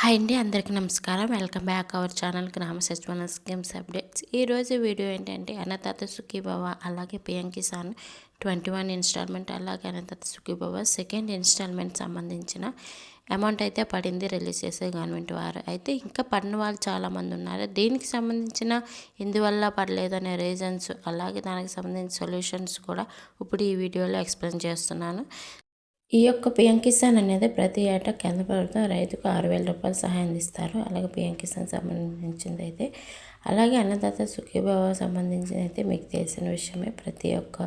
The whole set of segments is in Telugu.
హాయ్ అండి అందరికీ నమస్కారం. వెల్కమ్ బ్యాక్ అవర్ ఛానల్ గ్రామ సచివాలయ స్కీమ్స్ అప్డేట్స్. ఈరోజు వీడియో ఏంటంటే అన్నతాత సుఖీభవ అలాగే PM Kisan twenty one instalment అలాగే అన్నతాత సుఖీబావ సెకండ్ ఇన్స్టాల్మెంట్ సంబంధించిన అమౌంట్ అయితే పడింది రిలీజ్ చేసే గవర్నమెంట్ వారు. అయితే ఇంకా పడిన వాళ్ళు చాలామంది ఉన్నారు. దీనికి సంబంధించిన ఎందువల్ల పడలేదనే రీజన్స్ అలాగే దానికి సంబంధించిన సొల్యూషన్స్ కూడా ఇప్పుడు ఈ వీడియోలో ఎక్స్ప్లెయిన్ చేస్తున్నాను. ఈ యొక్క పిఎం కిసాన్ అనేది ప్రతి ఏటా కేంద్ర ప్రభుత్వం రైతుకు ఆరు వేల రూపాయలు సహాయం అందిస్తారు. అలాగే పిఎం కిసాన్ సంబంధించింది అయితే అలాగే అన్నదాత సుఖీభావ సంబంధించింది అయితే మీకు తెలిసిన విషయమే. ప్రతి ఒక్క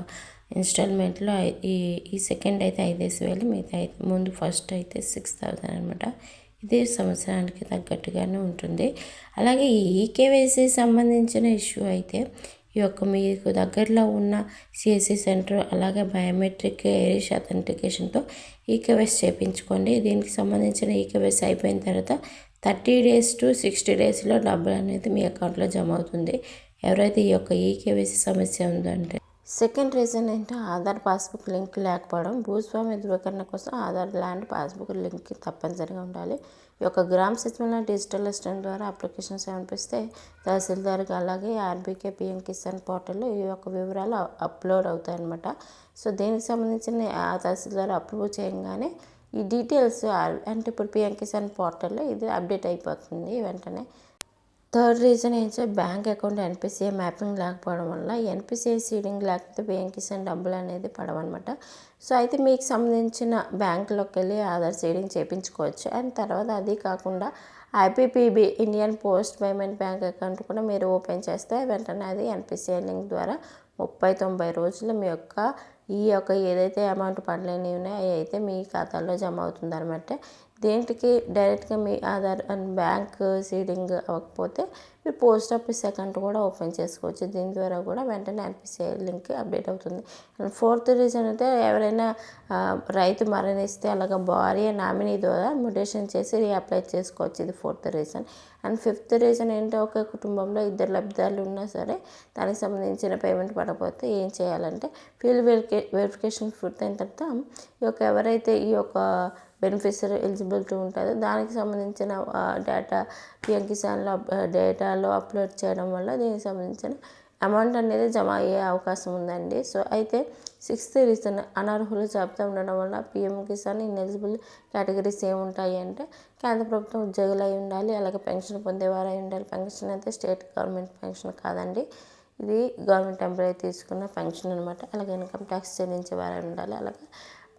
ఇన్స్టాల్మెంట్లో ఈ ఈ సెకండ్ అయితే ఐదేసి వేలు మిగతా అయితే ముందు ఫస్ట్ అయితే సిక్స్ థౌజండ్ అనమాట ఇది సంవత్సరానికి తగ్గట్టుగానే ఉంటుంది. అలాగే ఈ ఈకేవైసీ సంబంధించిన ఇష్యూ అయితే ఈ యొక్క మీకు దగ్గరలో ఉన్న సిఎస్సి సెంటర్ అలాగే బయోమెట్రిక్ ఏరిష్ అథెంటికేషన్తో ఈకేవైస్ చేయించుకోండి దీనికి సంబంధించిన ఈకేవైస్ అయిపోయిన తర్వాత థర్టీ డేస్ టు సిక్స్టీ డేస్లో డబ్బులు అనేది మీ అకౌంట్లో జమ అవుతుంది. ఎవరైతే ఈ యొక్క ఈకేవైసీ సమస్య ఉందంటే సెకండ్ రీజన్ ఏంటంటే ఆధార్ పాస్బుక్ లింక్ లేకపోవడం. భూస్వామి ధృవీకరణ కోసం ఆధార్ ల్యాండ్ పాస్బుక్ లింక్ తప్పనిసరిగా ఉండాలి. ఈ యొక్క గ్రామ సచివాలయం డిజిటల్ అసిస్టెంట్ ద్వారా అప్లికేషన్ సమర్పిస్తే తహసీల్దార్కి అలాగే ఆర్బీకే పిఎం కిసాన్ పోర్టల్లో ఈ యొక్క వివరాలు అప్లోడ్ అవుతాయన్నమాట. సో దీనికి సంబంధించిన ఆ తహసీల్దార్ అప్రూవ్ చేయగానే ఈ డీటెయిల్స్ అంటే ఇప్పుడు పిఎం కిసాన్ పోర్టల్లో ఇది అప్డేట్ అయిపోతుంది వెంటనే. థర్డ్ రీజన్ ఏంటంటే బ్యాంక్ అకౌంట్ ఎన్పిసిఐ మ్యాపింగ్ లేకపోవడం వల్ల ఎన్పిసిఐ సీడింగ్ లేకపోతే బ్యాంక్ కిసాన్ డబ్బులు అనేది పడవన్నమాట సో అయితే మీకు సంబంధించిన బ్యాంకులోకి వెళ్ళి ఆధార్ సీడింగ్ చేయించుకోవచ్చు అండ్ తర్వాత అది కాకుండా IPPB Indian post payment bank account కూడా మీరు ఓపెన్ చేస్తే వెంటనే అది ఎన్పిసిఐ లింక్ ద్వారా ముప్పై తొంభై రోజులు మీ యొక్క ఈ యొక్క ఏదైతే అమౌంట్ పడలేని ఉన్నాయో అవి అయితే మీ ఖాతాలో జమ అవుతుంది అనమాట దేంటికి డైరెక్ట్గా మీ ఆధార్ అండ్ బ్యాంక్ సీడింగ్ అవ్వకపోతే మీరు పోస్ట్ ఆఫీస్ అకౌంట్ కూడా ఓపెన్ చేసుకోవచ్చు. దీని ద్వారా కూడా వెంటనే ఎన్పిసిఐ లింక్ అప్డేట్ అవుతుంది. అండ్ ఫోర్త్ రీజన్ అయితే ఎవరైనా రైతు మరణిస్తే అలాగే భార్య నామినీ ద్వారా మ్యూటేషన్ చేసి రీఅప్లై చేసుకోవచ్చు. ఇది fourth reason and fifth reason ఏంటో ఒక కుటుంబంలో ఇద్దరు లబ్ధాలు ఉన్నా సరే దానికి సంబంధించిన పేమెంట్ పడకపోతే ఏం చేయాలంటే ఫీల్డ్ వెరిఫికే వెరిఫికేషన్ పూర్తయిన తర్వాత ఈ యొక్క ఎవరైతే ఈ యొక్క బెనిఫిషరీ ఎలిజిబిలిటీ ఉంటుందో దానికి సంబంధించిన డేటా పిఎం కిసాన్లో డేటాలో అప్లోడ్ చేయడం వల్ల దీనికి సంబంధించిన అమౌంట్ అనేది జమ అయ్యే అవకాశం ఉందండి. సో అయితే సిక్స్త్ రీజన్ అనర్హులు జాబితా ఉండడం వల్ల పిఎం కిసాన్ ఇన్ఎలిజిబుల్ కేటగిరీస్ ఏముంటాయి అంటే కేంద్ర ప్రభుత్వం ఉద్యోగులు అయి ఉండాలి అలాగే పెన్షన్ పొందేవారు అయి ఉండాలి. పెన్షన్ అయితే స్టేట్ గవర్నమెంట్ పెన్షన్ కాదండి. ఇది గవర్నమెంట్ ఎంప్లాయీ తీసుకున్న పెన్షన్ అనమాట అలాగే ఇన్కమ్ ట్యాక్స్ చెల్లించేవారు ఉండాలి అలాగే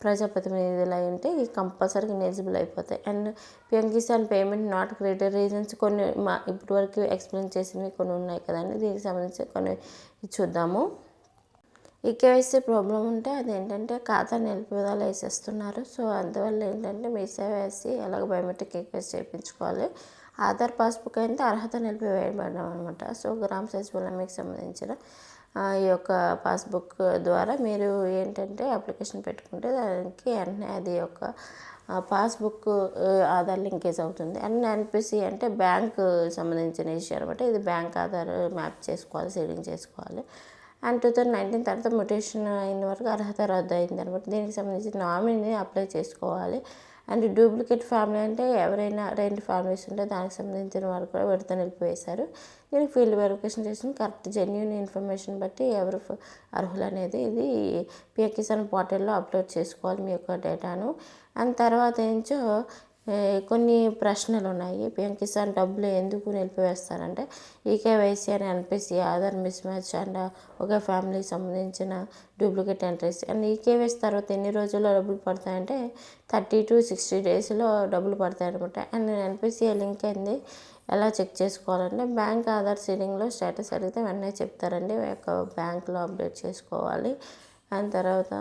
ప్రజాప్రతినిధులు అయి ఉంటే ఇవి కంపల్సరీగా ఎలిజిబుల్ అయిపోతాయి. And PM Kisan payment not credit reasons కొన్ని మా ఇప్పటి వరకు ఎక్స్ప్లెయిన్ చేసినవి కొన్ని ఉన్నాయి కదండి దీనికి సంబంధించి కొన్ని చూద్దాము. ఈ కేవైసీ ప్రాబ్లం ఉంటే అదేంటంటే ఖాతా నిలిపివేదాలు వేసేస్తున్నారు. సో అందువల్ల ఏంటంటే మీ సేవ వేసి బయోమెట్రిక్ కేవైసీ చేయించుకోవాలి. ఆధార్ పాస్బుక్ అయితే అర్హత నిలిపివేయబడడం అనమాట సో గ్రామ సచివాలయంకి సంబంధించిన ఈ యొక్క పాస్బుక్ ద్వారా మీరు ఏంటంటే అప్లికేషన్ పెట్టుకుంటే దానికి వెంటనే అది యొక్క పాస్బుక్ ఆధార్ లింకేజ్ అవుతుంది. అండ్ ఎన్పిసి అంటే బ్యాంక్ సంబంధించిన విషయం అనమాట. ఇది బ్యాంక్ ఆధార్ మ్యాప్ చేసుకోవాలి సీడింగ్ చేసుకోవాలి. అండ్ టూ థౌజండ్ నైన్టీన్ తర్వాత మ్యూటేషన్ అయిన వరకు అర్హత రద్దు అయింది అనమాట. దీనికి సంబంధించి నామినీ అప్లై చేసుకోవాలి. అండ్ డూప్లికేట్ ఫ్యామిలీ అంటే ఎవరైనా రెండు ఫ్యామిలీస్ ఉంటే దానికి సంబంధించిన వారు కూడా విడత నిలిపివేశారు. నేను ఫీల్డ్ వెరిఫికేషన్ చేసిన కరెక్ట్ జెన్యున్ ఇన్ఫర్మేషన్ బట్టి ఎవరు అర్హులు అనేది ఇది పిఎ కిసాన్ పోర్టల్లో అప్లోడ్ చేసుకోవాలి మీ యొక్క డేటాను. అండ్ తర్వాత ఏంచో కొన్ని ప్రశ్నలు ఉన్నాయి పిఎం కిసాన్ డబ్బులు ఎందుకు నిలిపివేస్తారంటే ఈకేవైసీ అని NPC Aadhaar mismatch and ఒక ఫ్యామిలీకి సంబంధించిన డూప్లికేట్ ఎంట్రీస్. అండ్ ఈకేవైసీ తర్వాత ఎన్ని రోజుల్లో డబ్బులు పడతాయంటే థర్టీ టు సిక్స్టీ డేస్లో డబ్బులు పడతాయనమాట అండ్ ఎన్పిసిఐ లింక్ అయింది ఎలా చెక్ చేసుకోవాలంటే బ్యాంక్ ఆధార్ సీలింగ్లో స్టేటస్ అడిగితే వెంటనే చెప్తారండి యొక్క బ్యాంక్లో అప్డేట్ చేసుకోవాలి. అండ్ తర్వాత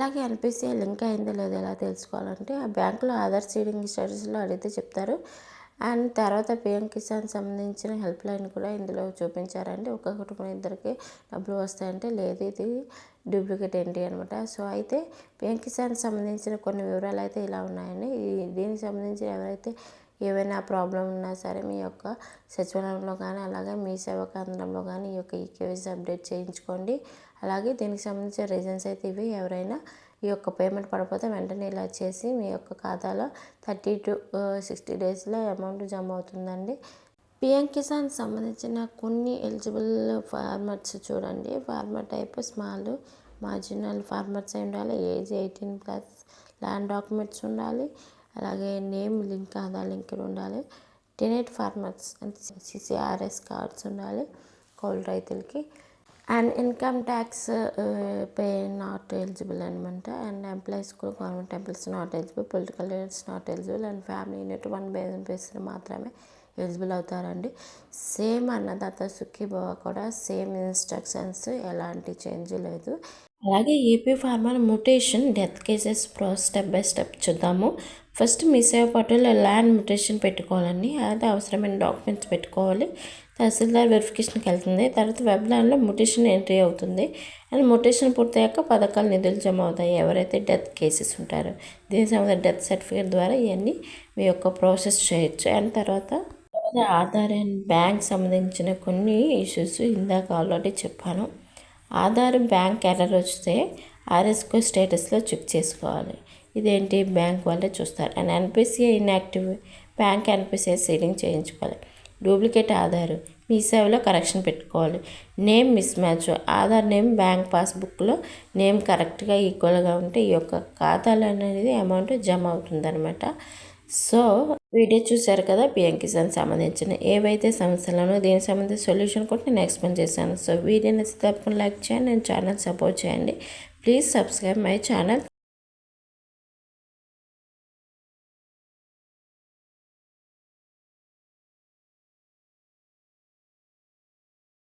అలాగే ఎన్పిసిఐ లింక్ అయిందో లేదో ఎలా తెలుసుకోవాలంటే ఆ బ్యాంకులో ఆధార్ సీడింగ్ స్టేటస్లో అడిగితే చెప్తారు. అండ్ తర్వాత పిఎం కిసాన్ సంబంధించిన హెల్ప్ లైన్ కూడా ఇందులో చూపించారండి. ఒక కుటుంబం ఇద్దరికి డబ్బులు వస్తాయంటే లేదు ఇది డూప్లికేట్ ఏంటి అనమాట సో అయితే పిఎం కిసాన్ సంబంధించిన కొన్ని వివరాలు అయితే ఇలా ఉన్నాయండి. దీనికి సంబంధించి ఎవరైతే ఏవైనా ప్రాబ్లం ఉన్నా సరే మీ యొక్క సచివాలయంలో కానీ అలాగే మీ సేవా కేంద్రంలో కానీ ఈ యొక్క ఈకేవైసీ అప్డేట్ చేయించుకోండి. అలాగే దీనికి సంబంధించిన రీజన్స్ అయితే ఇవి. ఎవరైనా ఈ యొక్క పేమెంట్ పడిపోతే వెంటనే ఇలా చేసి మీ యొక్క ఖాతాలో థర్టీ టు సిక్స్టీ డేస్లో అమౌంట్ జమ అవుతుందండి. పిఎం కిసాన్ సంబంధించిన కొన్ని ఎలిజిబుల్ ఫార్మర్స్ చూడండి. Farmer type small marginal farmers అయి ఉండాలి. Age eighteen plus land documents ఉండాలి. అలాగే నేమ్ లింక్ ఆధార్ లింక్ ఉండాలి. టెనేట్ ఫార్మర్స్ అంటే సిసిఆర్ఎస్ కార్డ్స్ ఉండాలి. కౌలు రైతులకి and income tax pay not eligible అనమాట అండ్ ఎంప్లాయీస్ కూడా government employees not eligible political leaders not eligible and family unit one base మాత్రమే ఎలిజిబుల్ అవుతారండి. సేమ్ అన్నదాత సుఖీభవ కూడా సేమ్ ఇన్స్ట్రక్షన్స్ ఎలాంటి చేంజ్ లేదు. అలాగే AP farmer mutation death cases process step by step చూద్దాము. ఫస్ట్ మీ సేవ పట్టులో ల్యాండ్ మ్యూటేషన్ పెట్టుకోవాలండి. అది అవసరమైన డాక్యుమెంట్స్ పెట్టుకోవాలి. తహసీల్దార్ వెరిఫికేషన్కి వెళ్తుంది తర్వాత వెబ్ మొటేషన్ ఎంట్రీ అవుతుంది. అండ్ మొటేషన్ పూర్తయ్యాక పథకాలు నిధులు జమ అవుతాయి. ఎవరైతే డెత్ కేసెస్ ఉంటారో దీనికి సంబంధించిన డెత్ సర్టిఫికేట్ ద్వారా ఇవన్నీ మీ యొక్క ప్రాసెస్ చేయొచ్చు. అండ్ తర్వాత ఆధార్ అండ్ బ్యాంక్ సంబంధించిన కొన్ని ఇష్యూస్ ఇందాక ఆల్రెడీ చెప్పాను. ఆధార్ బ్యాంక్ ఎర్రర్ వస్తే ఆర్ఎస్కో స్టేటస్లో చెక్ చేసుకోవాలి. ఇదేంటి? బ్యాంక్ వాళ్ళే చూస్తారు. And NPCI inactive bank NPCI seeding చేయించుకోవాలి. డూప్లికేట్ ఆధార్. మీ సేవలో కరెక్షన్ పెట్టుకోవాలి. Name mismatch. Aadhaar name bank పాస్బుక్లో నేమ్ కరెక్ట్గా ఈక్వల్గా ఉంటే ఈ యొక్క ఖాతాలు అనేది అమౌంట్ జమ అవుతుందన్నమాట. సో వీడియో చూశారు కదా పిఎం కిసాన్ సంబంధించిన ఏవైతే సమస్యలను దీనికి సంబంధించిన సొల్యూషన్ కూడా నేను ఎక్స్ప్లెయిన్ చేశాను. సో వీడియో నచ్చితే తప్పకుండా లైక్ చేయండి నేను ఛానల్ సపోర్ట్ చేయండి. Please subscribe my channel.